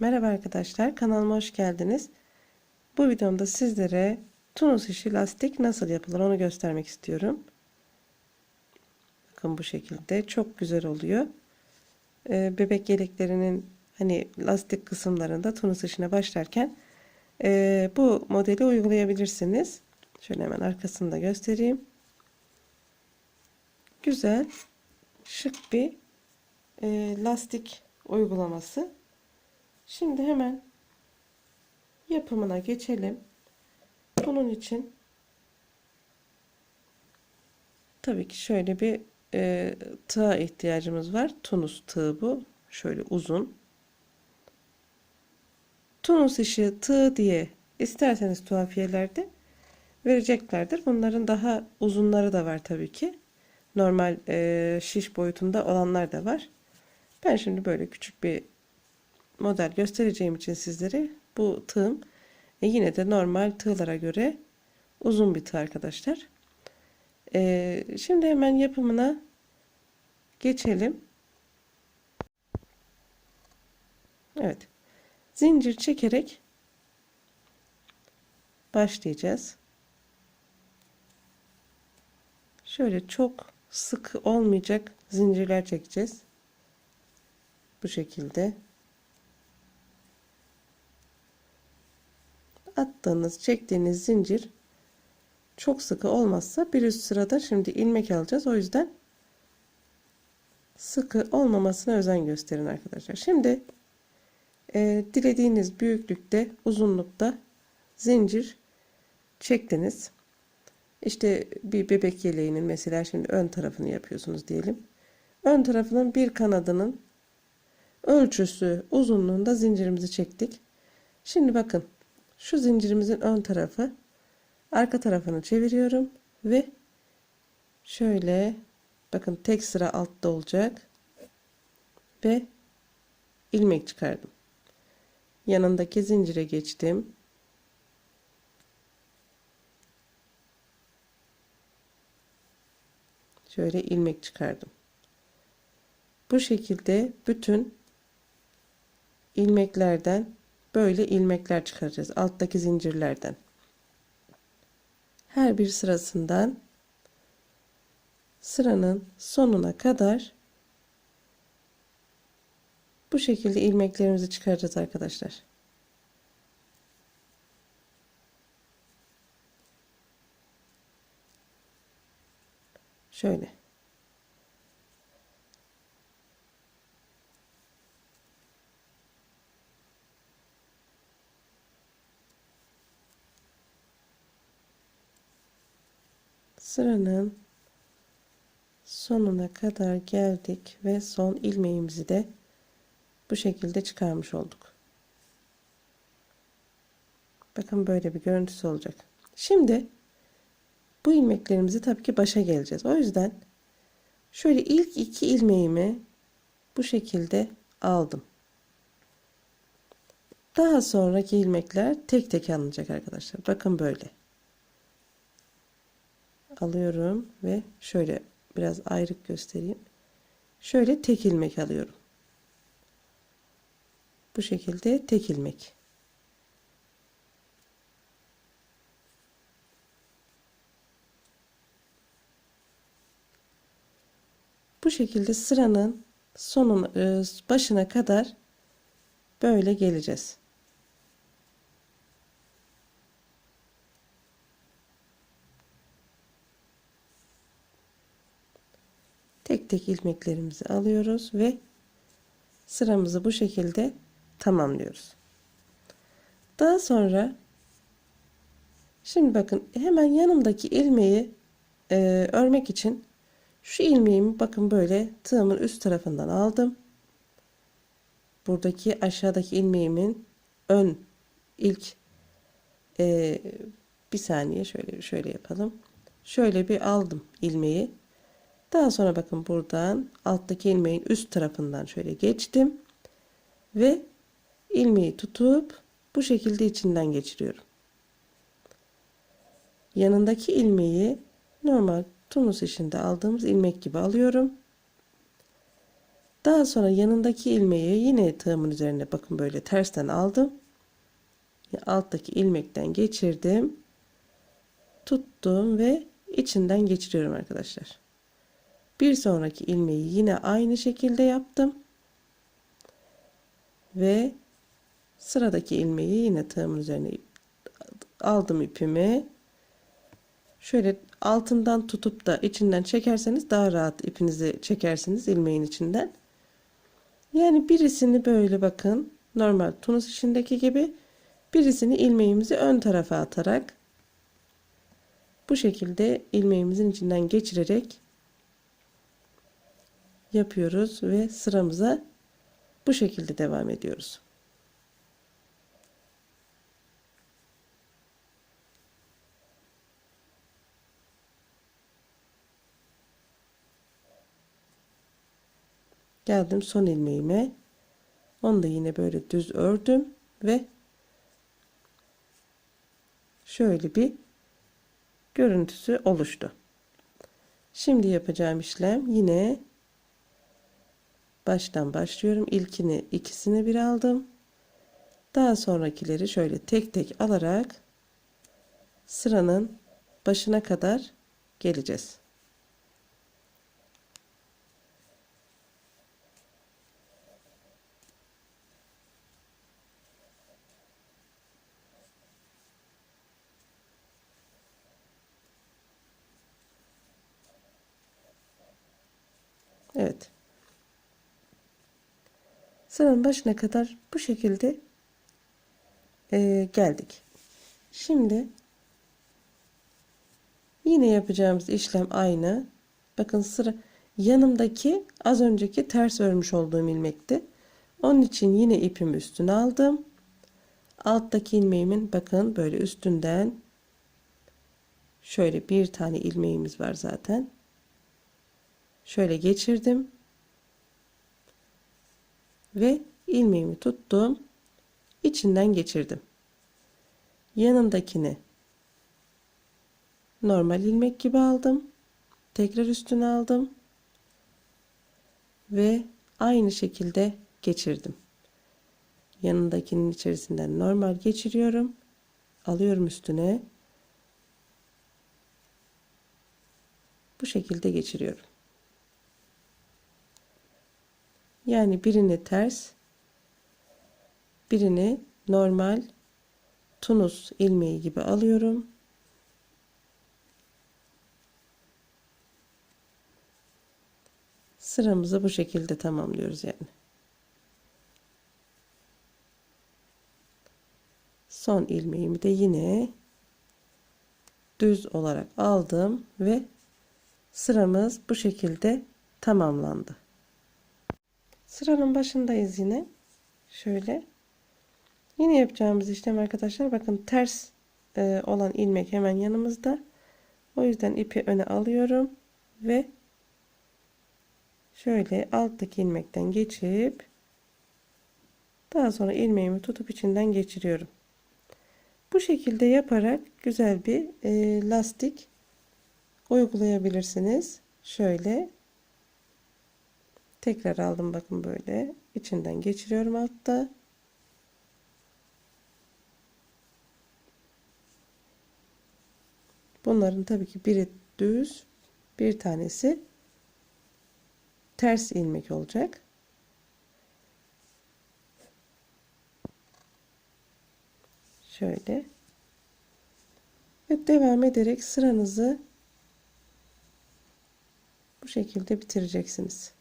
Merhaba arkadaşlar, kanalıma hoş geldiniz. Bu videomda sizlere tunus işi lastik nasıl yapılır onu göstermek istiyorum. Bakın bu şekilde çok güzel oluyor. Ee, bebek yeleklerinin hani lastik kısımlarında tunus işine başlarken e, bu modeli uygulayabilirsiniz. Şöyle hemen arkasını da göstereyim. Güzel, şık bir e, lastik uygulaması. Şimdi hemen yapımına geçelim. Bunun için tabii ki şöyle bir e, tığa ihtiyacımız var. Tunus tığı bu. Şöyle uzun. Tunus işi tığ diye isterseniz tuhafiyelerde vereceklerdir. Bunların daha uzunları da var tabii ki. Normal e, şiş boyutunda olanlar da var. Ben şimdi böyle küçük bir model göstereceğim için sizlere bu tığım e, yine de normal tığlara göre uzun bir tığ arkadaşlar. E, şimdi hemen yapımına geçelim. Evet. Zincir çekerek başlayacağız. Şöyle çok sıkı olmayacak zincirler çekeceğiz. Bu şekilde. Attığınız, çektiğiniz zincir çok sıkı olmazsa bir üst sırada şimdi ilmek alacağız. O yüzden sıkı olmamasına özen gösterin arkadaşlar. Şimdi e, dilediğiniz büyüklükte, uzunlukta zincir çektiniz. İşte bir bebek yeleğinin mesela şimdi ön tarafını yapıyorsunuz diyelim. Ön tarafının bir kanadının ölçüsü uzunluğunda zincirimizi çektik. Şimdi bakın şu zincirimizin ön tarafı arka tarafını çeviriyorum ve şöyle bakın tek sıra altta olacak ve ilmek çıkardım. Yanındaki zincire geçtim. Şöyle ilmek çıkardım. Bu şekilde bütün ilmeklerden böyle ilmekler çıkaracağız alttaki zincirlerden. Her bir sırasından sıranın sonuna kadar bu şekilde ilmeklerimizi çıkaracağız arkadaşlar. Şöyle. Sıranın sonuna kadar geldik ve son ilmeğimizi de bu şekilde çıkarmış olduk. Bakın böyle bir görüntüsü olacak. Şimdi bu ilmeklerimizi tabii ki başa geleceğiz. O yüzden şöyle ilk iki ilmeğimi bu şekilde aldım. Daha sonraki ilmekler tek tek alınacak arkadaşlar. Bakın böyle alıyorum ve şöyle biraz ayrık göstereyim. Şöyle tek ilmek alıyorum. Bu şekilde tek ilmek. Bu şekilde sıranın sonun e, başına kadar böyle geleceğiz. Tek tek ilmeklerimizi alıyoruz ve sıramızı bu şekilde tamamlıyoruz. Daha sonra şimdi bakın hemen yanımdaki ilmeği e, örmek için şu ilmeğimi bakın böyle tığımın üst tarafından aldım. Buradaki aşağıdaki ilmeğimin ön ilk e, bir saniye şöyle şöyle yapalım. Şöyle bir aldım ilmeği. Daha sonra bakın buradan alttaki ilmeğin üst tarafından şöyle geçtim. Ve ilmeği tutup bu şekilde içinden geçiriyorum. Yanındaki ilmeği normal tunus işinde aldığımız ilmek gibi alıyorum. Daha sonra yanındaki ilmeği yine tığımın üzerine bakın böyle tersten aldım. Alttaki ilmekten geçirdim. Tuttum ve içinden geçiriyorum arkadaşlar. Bir sonraki ilmeği yine aynı şekilde yaptım. Ve sıradaki ilmeği yine tığımın üzerine aldım ipimi. Şöyle altından tutup da içinden çekerseniz daha rahat ipinizi çekersiniz ilmeğin içinden. Yani birisini böyle bakın normal tunus işindeki gibi birisini ilmeğimizi ön tarafa atarak bu şekilde ilmeğimizin içinden geçirerek yapıyoruz ve sıramıza bu şekilde devam ediyoruz. Geldim son ilmeğime. Onu da yine böyle düz ördüm ve şöyle bir görüntüsü oluştu. Şimdi yapacağım işlem yine baştan başlıyorum. İlkini ikisini bir aldım. Daha sonrakileri şöyle tek tek alarak sıranın başına kadar geleceğiz. Evet. Sıranın başına kadar bu şekilde e, geldik. Şimdi yine yapacağımız işlem aynı. Bakın sıra yanımdaki az önceki ters örmüş olduğum ilmekti. Onun için yine ipimi üstüne aldım. Alttaki ilmeğimin bakın böyle üstünden şöyle bir tane ilmeğimiz var zaten. Şöyle geçirdim. Ve ilmeğimi tuttum. içinden geçirdim. Yanındakini normal ilmek gibi aldım. Tekrar üstüne aldım. Ve aynı şekilde geçirdim. Yanındakinin içerisinden normal geçiriyorum. Alıyorum üstüne. Bu şekilde geçiriyorum. Yani birini ters, birini normal tunus ilmeği gibi alıyorum. Sıramızı bu şekilde tamamlıyoruz yani. Son ilmeğimi de yine düz olarak aldım ve sıramız bu şekilde tamamlandı. Sıranın başındayız yine. Şöyle. Yine yapacağımız işlem arkadaşlar. Bakın ters e, olan ilmek hemen yanımızda. O yüzden ipi öne alıyorum. Ve şöyle alttaki ilmekten geçip daha sonra ilmeğimi tutup içinden geçiriyorum. Bu şekilde yaparak güzel bir e, lastik uygulayabilirsiniz. Şöyle Tekrar aldım bakın böyle. içinden geçiriyorum altta. Bunların tabii ki biri düz, bir tanesi ters ilmek olacak. Şöyle. Ve devam ederek sıranızı bu şekilde bitireceksiniz.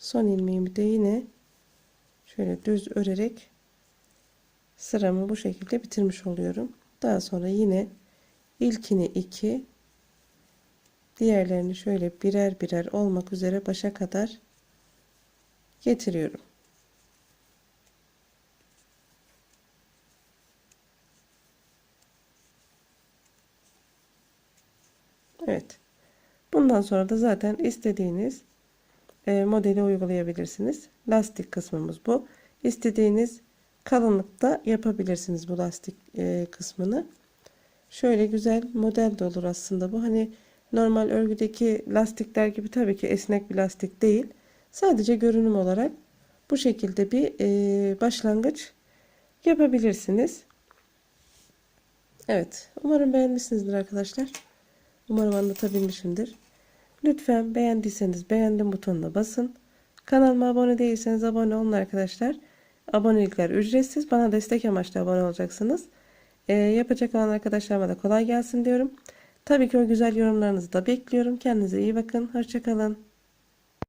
Son ilmeğimi de yine şöyle düz örerek sıramı bu şekilde bitirmiş oluyorum. Daha sonra yine ilkini iki diğerlerini şöyle birer birer olmak üzere başa kadar getiriyorum. Evet. Bundan sonra da zaten istediğiniz e, modeli uygulayabilirsiniz. Lastik kısmımız bu. İstediğiniz kalınlıkta yapabilirsiniz bu lastik e, kısmını. Şöyle güzel model de olur aslında bu. Hani normal örgüdeki lastikler gibi tabii ki esnek bir lastik değil. Sadece görünüm olarak bu şekilde bir e, başlangıç yapabilirsiniz. Evet. Umarım beğenmişsinizdir arkadaşlar. Umarım anlatabilmişimdir. Lütfen beğendiyseniz beğendim butonuna basın. Kanalıma abone değilseniz abone olun arkadaşlar. Abonelikler ücretsiz. Bana destek amaçlı abone olacaksınız. Ee, yapacak olan arkadaşlarıma da kolay gelsin diyorum. Tabii ki o güzel yorumlarınızı da bekliyorum. Kendinize iyi bakın. Hoşçakalın.